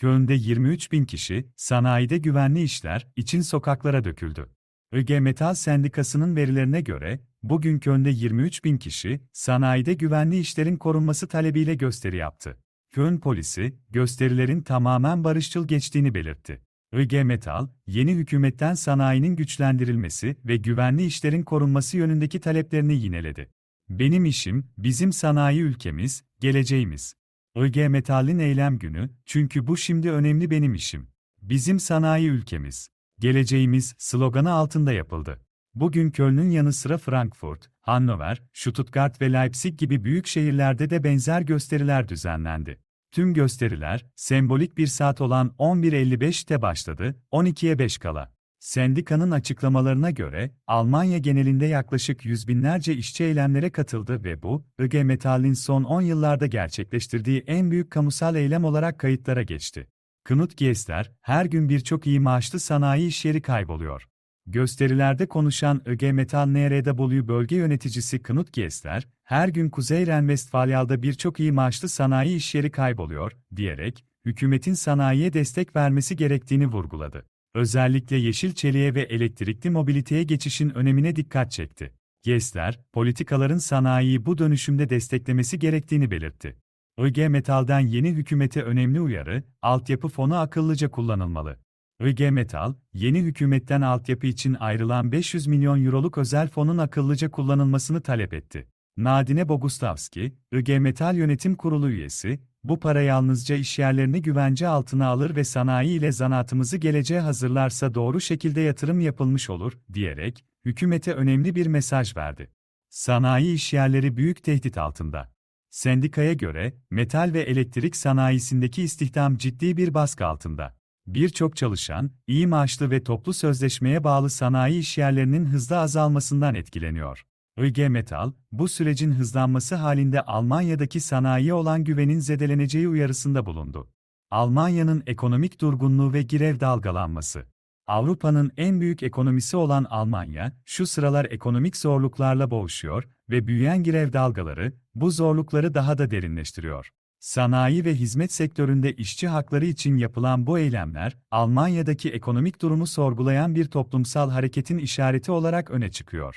Köln'de 23 bin kişi, sanayide güvenli işler için sokaklara döküldü. ÖG Metal Sendikası'nın verilerine göre, bugün Köln'de 23 bin kişi, sanayide güvenli işlerin korunması talebiyle gösteri yaptı. Köln polisi, gösterilerin tamamen barışçıl geçtiğini belirtti. ÖG Metal, yeni hükümetten sanayinin güçlendirilmesi ve güvenli işlerin korunması yönündeki taleplerini yineledi. Benim işim, bizim sanayi ülkemiz, geleceğimiz. ÖG Metal'in eylem günü, çünkü bu şimdi önemli benim işim. Bizim sanayi ülkemiz, geleceğimiz sloganı altında yapıldı. Bugün Köln'ün yanı sıra Frankfurt, Hannover, Stuttgart ve Leipzig gibi büyük şehirlerde de benzer gösteriler düzenlendi. Tüm gösteriler, sembolik bir saat olan 11.55'te başladı, 12'ye 5 kala. Sendikanın açıklamalarına göre, Almanya genelinde yaklaşık yüz binlerce işçi eylemlere katıldı ve bu, IG Metall'in son 10 yıllarda gerçekleştirdiği en büyük kamusal eylem olarak kayıtlara geçti. Knut Giesler, her gün birçok iyi maaşlı sanayi iş yeri kayboluyor. Gösterilerde konuşan IG Metal NRW bölge yöneticisi Knut Giesler, her gün Kuzey Ren-Vestfalya'da birçok iyi maaşlı sanayi iş yeri kayboluyor, diyerek, hükümetin sanayiye destek vermesi gerektiğini vurguladı. Özellikle yeşil çeliğe ve elektrikli mobiliteye geçişin önemine dikkat çekti. Giesler, politikaların sanayiyi bu dönüşümde desteklemesi gerektiğini belirtti. IG Metal'den yeni hükümete önemli uyarı, altyapı fonu akıllıca kullanılmalı. IG Metal, yeni hükümetten altyapı için ayrılan 500 milyon euroluk özel fonun akıllıca kullanılmasını talep etti. Nadine Bogustavski, IG Metal Yönetim Kurulu üyesi, bu para yalnızca işyerlerini güvence altına alır ve sanayi ile zanaatımızı geleceğe hazırlarsa doğru şekilde yatırım yapılmış olur, diyerek, hükümete önemli bir mesaj verdi. Sanayi işyerleri büyük tehdit altında. Sendikaya göre, metal ve elektrik sanayisindeki istihdam ciddi bir baskı altında. Birçok çalışan, iyi maaşlı ve toplu sözleşmeye bağlı sanayi işyerlerinin hızla azalmasından etkileniyor. IG Metal, bu sürecin hızlanması halinde Almanya'daki sanayiye olan güvenin zedeleneceği uyarısında bulundu. Almanya'nın ekonomik durgunluğu ve grev dalgalanması. Avrupa'nın en büyük ekonomisi olan Almanya, şu sıralar ekonomik zorluklarla boğuşuyor ve büyüyen grev dalgaları, bu zorlukları daha da derinleştiriyor. Sanayi ve hizmet sektöründe işçi hakları için yapılan bu eylemler, Almanya'daki ekonomik durumu sorgulayan bir toplumsal hareketin işareti olarak öne çıkıyor.